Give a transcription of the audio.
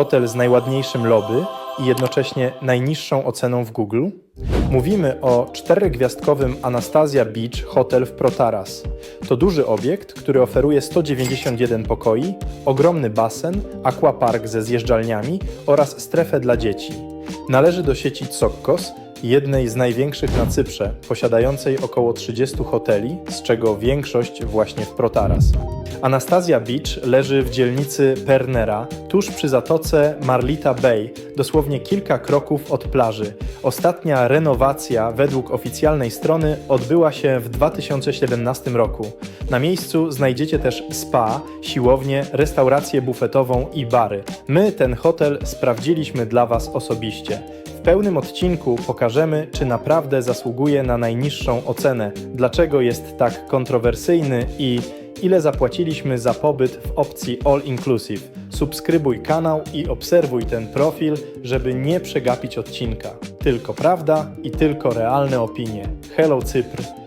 hotel z najładniejszym lobby i jednocześnie najniższą oceną w Google? Mówimy o czterygwiazdkowym Anastasia Beach Hotel w Protaras. To duży obiekt, który oferuje 191 pokoi, ogromny basen, aquapark ze zjeżdżalniami oraz strefę dla dzieci. Należy do sieci Tsokkos, jednej z największych na Cyprze, posiadającej około 30 hoteli, z czego większość właśnie w Protaras. Anastasia Beach leży w dzielnicy Pernera, tuż przy zatoce Marlita Bay, dosłownie kilka kroków od plaży. Ostatnia renowacja według oficjalnej strony odbyła się w 2017 roku. Na miejscu znajdziecie też spa, siłownię, restaurację bufetową i bary. My ten hotel sprawdziliśmy dla Was osobiście. W pełnym odcinku pokażemy, czy naprawdę zasługuje na najniższą ocenę, dlaczego jest tak kontrowersyjny i ile zapłaciliśmy za pobyt w opcji All Inclusive. Subskrybuj kanał i obserwuj ten profil, żeby nie przegapić odcinka. Tylko prawda i tylko realne opinie. Hello Cypr!